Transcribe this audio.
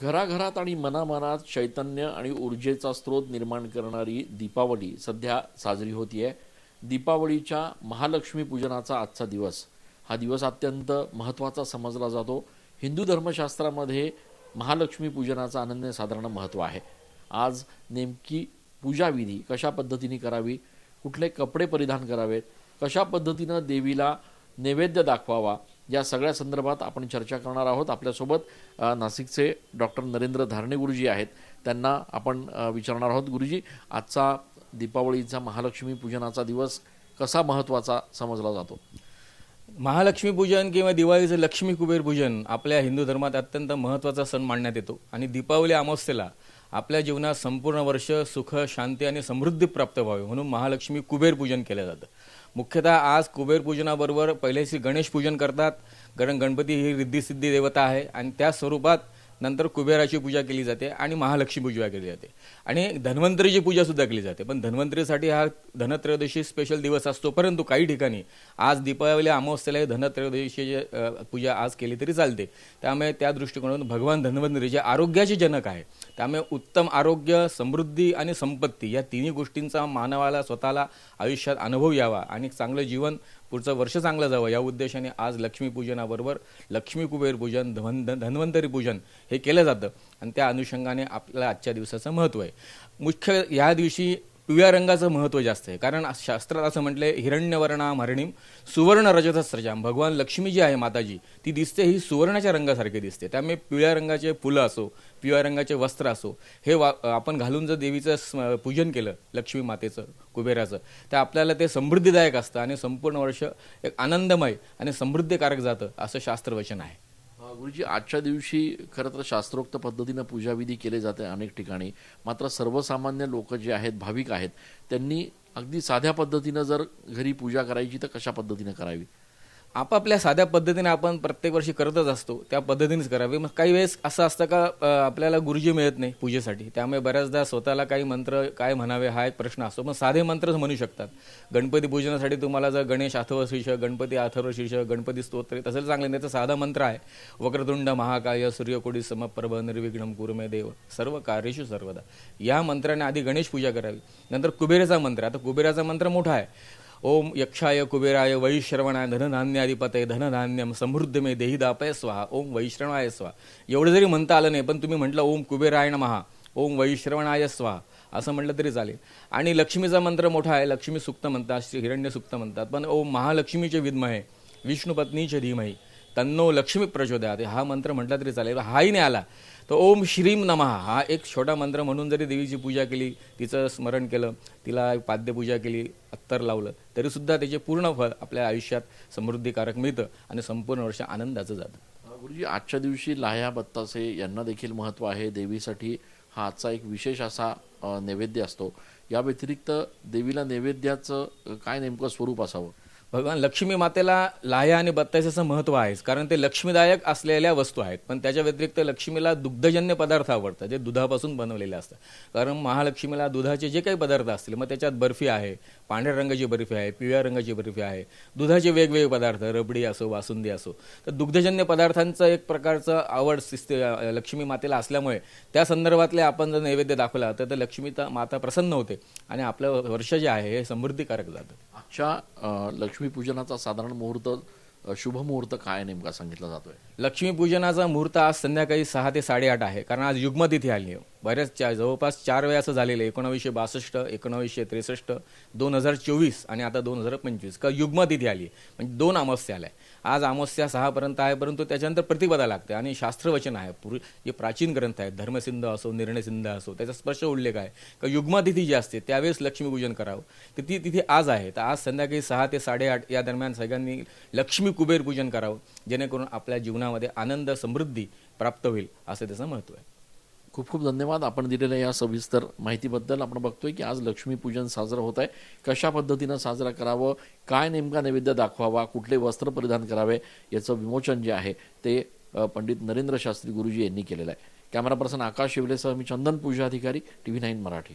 घराघरात आणि मनामनात चैतन्य आणि ऊर्जेचा स्रोत निर्माण करणारी दीपावली सध्या साजरी होतीये. दीपावलीच्या महालक्ष्मी पूजनाचा आजचा दिवस. हा दिवस अत्यंत महत्त्वाचा समजला जातो. हिंदू धर्मशास्त्रामध्ये महालक्ष्मी पूजनाचा अनन्य साधारण महत्त्व आहे. आज नेमकी पूजाविधी कशा पद्धतीने करावी? कुठले कपडे परिधान करावेत? कशा पद्धतीनं देवीला नैवेद्य दाखवावा? या सगळ्या संदर्भात आपण चर्चा करणार आहोत. आपल्यासोबत नाशिकचे डॉक्टर नरेंद्र धारणे गुरुजी आहेत. त्यांना आपण विचारणार आहोत. गुरुजी आजचा दीपावलीचा महालक्ष्मी पूजनाचा दिवस कसा महत्त्वाचा समजला जातो? महालक्ष्मी पूजन किंवा दिवाळीचं लक्ष्मी कुबेर पूजन आपल्या हिंदू धर्मात अत्यंत महत्त्वाचा सण मानण्यात येतो. आणि दीपावली अमावस्येला आपल्या जीवनात संपूर्ण वर्ष सुख शांती आणि समृद्धी प्राप्त व्हावी म्हणून महालक्ष्मी कुबेर पूजन केलं जातं. मुख्यतः आज कुबेर पूजनाबरोबर पहिल्याशी गणेश पूजन करतात कारण गणपती ही रिद्धिसिद्धी देवता आहे. आणि त्या स्वरूपात नंतर कुबेराची पूजा केली जाते आणि महालक्ष्मी पूजा केली जाते. आणि धन्वंतरीची पूजा सुद्धा केली जाते. पण धन्वंतरीसाठी हा धनत्रयोदशी स्पेशल दिवस असतो. परंतु काही ठिकाणी आज दीपावली अमावस्येला धनत्रयोदशीची पूजा आज केली तरी चालते. त्यामुळे त्या दृष्टिकोनातून भगवान धन्वंतरी जे आरोग्याचे जनक आहे त्यामुळे उत्तम आरोग्य समृद्धी आणि संपत्ती या तिन्ही गोष्टींचा मानवाला स्वतःला आयुष्यात अनुभव यावा आणि चांगलं जीवन पुढचं वर्ष चांगलं जावं. या उद्देशाने आज लक्ष्मीपूजनाबरोबर लक्ष्मी कुबेर पूजन धन धन्वंतरी पूजन हे केलं जातं. आणि त्या अनुषंगाने आपल्या आजच्या दिवसाचं महत्त्व आहे. मुख्य या दिवशी पिवळ्या रंगाचं महत्त्व जास्त आहे. कारण शास्त्रात असं म्हटलंय हिरण्यवर्णा हरणीम सुवर्ण रजत स्रजाम भगवान लक्ष्मी जी आहे माताजी ती दिसते ही सुवर्णाच्या रंगासारखी दिसते. त्यामुळे पिवळ्या रंगाचे फुलं असो पिवळ्या रंगाचे वस्त्र असो हे वा आपण घालून जर देवीचं स्म- पूजन केलं लक्ष्मी मातेचं कुबेराचं तर आपल्याला ते समृद्धीदायक असतं आणि संपूर्ण वर्ष एक आनंदमय आणि समृद्धीकारक जातं असं शास्त्रवचन आहे. गुरुजी आजच्या दिवशी खरं तर शास्त्रोक्त पद्धतीनं पूजाविधी केले जाते अनेक ठिकाणी. मात्र सर्वसामान्य लोक जे आहेत भाविक आहेत त्यांनी अगदी साध्या पद्धतीनं जर घरी पूजा करायची तर कशा पद्धतीनं करावी? आपापल्या साध्या पद्धतीने आपण प्रत्येक वर्षी करतच असतो. त्या पद्धतीनेच करावे. मग काही वेळेस असं असतं का आपल्याला गुरुजी मिळत नाही पूजेसाठी? त्यामुळे बऱ्याचदा स्वतःला काही मंत्र काय म्हणावे हा एक प्रश्न असतो. मग साधे मंत्रच म्हणू शकतात. गणपती पूजनासाठी तुम्हाला जर गणेश अथर्व शीर्ष गणपती अथर्व शीर्ष गणपती स्तोत्र तसं चांगलं नाही तर साधा मंत्र आहे. वक्रतुंड महाकाय सूर्यकोडी समप्रभ निर्विघ्नम कुरुमे देव. सर्व कार्येषु सर्वदा. या मंत्राने आधी गणेश पूजा करावी. नंतर कुबेराचा मंत्र. आता कुबेराचा मंत्र मोठा आहे. ओम यक्षाय कुबेराय वैश्रवणाय धनधान्याधिपतय धनधान्यम समृद्ध मे देही दापय स्वाहा। ओम वैश्रवणाय स्वाहा। एवढं जरी म्हणता आलं नाही पण तुम्ही म्हटलं ओम कुबेराय महा ओम वैश्रवणाय स्वाहा असं म्हटलं तरी चालेल. आणि लक्ष्मीचा मंत्र मोठा आहे लक्ष्मी सुक्त म्हणतात श्री हिरण्य सुक्त म्हणतात पण ओम महालक्ष्मीचे विद्महे विष्णुपत्नीचे धीमही तन्नो लक्ष्मी प्रचोदयात. हा मंत्र म्हटला तरी चालेल. हाही नाही आला. तर ओम श्रीम नमः. हा एक छोटा मंत्र म्हणून जरी देवीची पूजा केली तिचं स्मरण केलं तिला पाद्यपूजा केली अत्तर लावलं तरीसुद्धा त्याचे पूर्ण फळ आपल्या आयुष्यात समृद्धीकारक मिळतं आणि संपूर्ण वर्ष आनंदाचं जातं. गुरुजी आजच्या दिवशी लाह्या बत्तासे यांना देखील महत्त्व आहे. देवीसाठी हा आजचा एक विशेष असा नैवेद्य असतो. या व्यतिरिक्त देवीला नैवेद्याचं काय नेमकं स्वरूप असावं? भगवान लक्ष्मी मातेला लाह्या आणि बत्ताशाचं महत्त्व आहेच. कारण ते लक्ष्मीदायक असलेल्या वस्तू आहेत. पण त्याच्या व्यतिरिक्त लक्ष्मीला दुग्धजन्य पदार्थ आवडतात जे दुधापासून बनवलेले असतात. कारण महालक्ष्मीला दुधाचे जे काही पदार्थ असतील मग त्याच्यात बर्फी आहे पांढऱ्या रंगाची बर्फी आहे पिवळ्या रंगाची बर्फी आहे. दुधाचे वेगवेगळे पदार्थ रबडी असो वासुंदी असो. तर दुग्धजन्य पदार्थांचं एक प्रकारचं आवड शिस्ते लक्ष्मी मातेला असल्यामुळे त्या संदर्भातले आपण जर नैवेद्य दाखवला तर ते लक्ष्मी माता प्रसन्न होते. आणि आपलं वर्ष जे आहे हे समृद्धीकारक जातं. अच्छा अ, लक्ष्मीपूजनाचा साधारण मुहूर्त शुभ मुहूर्त काय नेमका सांगितला जातोय? लक्ष्मीपूजनाचा मुहूर्त आज संध्याकाळी सहा ते साडेआठ आहे कारण आज युग्मतिथी आली आहे. बऱ्याच चा जवळपास चार वेळा असं झालेलं आहे. एकोणावीसशे बासष्ट एकोणावीसशे त्रेसष्ट दोन हजार चोवीस आणि आता दोन हजार पंचवीस. का युग्मतिथी आली आहे. म्हणजे दोन अमावस्या आल्या आज अमावस्या सहापर्यंत आहे परंतु त्याच्यानंतर प्रतिपदा लागते आणि शास्त्रवचन आहे. पूर्वी जे प्राचीन ग्रंथ आहेत धर्मसिंध असो निर्णयसिंध असो त्याचा स्पष्ट उल्लेख आहे. का युग्मातिथी जी असते त्यावेळेस लक्ष्मीपूजन करावं. तर ती तिथे आज आहे. तर आज संध्याकाळी सहा ते साडेआठ या दरम्यान सगळ्यांनी लक्ष्मी कुबेर पूजन करावं. जेणेकरून आपल्या जीवनामध्ये आनंद समृद्धी प्राप्त होईल असं त्याचं महत्त्व आहे. खूप खूप धन्यवाद. आपण दिलेल्या या सविस्तर माहितीबद्दल आपण बघतोय की आज लक्ष्मीपूजन साजरं होत आहे. कशा पद्धतीनं साजरा करावं? काय नेमका नैवेद्य दाखवावा? कुठले वस्त्र परिधान करावे? याचं विमोचन जे आहे ते पंडित नरेंद्र शास्त्री गुरुजी यांनी केलेलं आहे. कॅमेरा पर्सन आकाश शिवलेसह मी चंदन पूजा अधिकारी टी व्ही नाईन मराठी.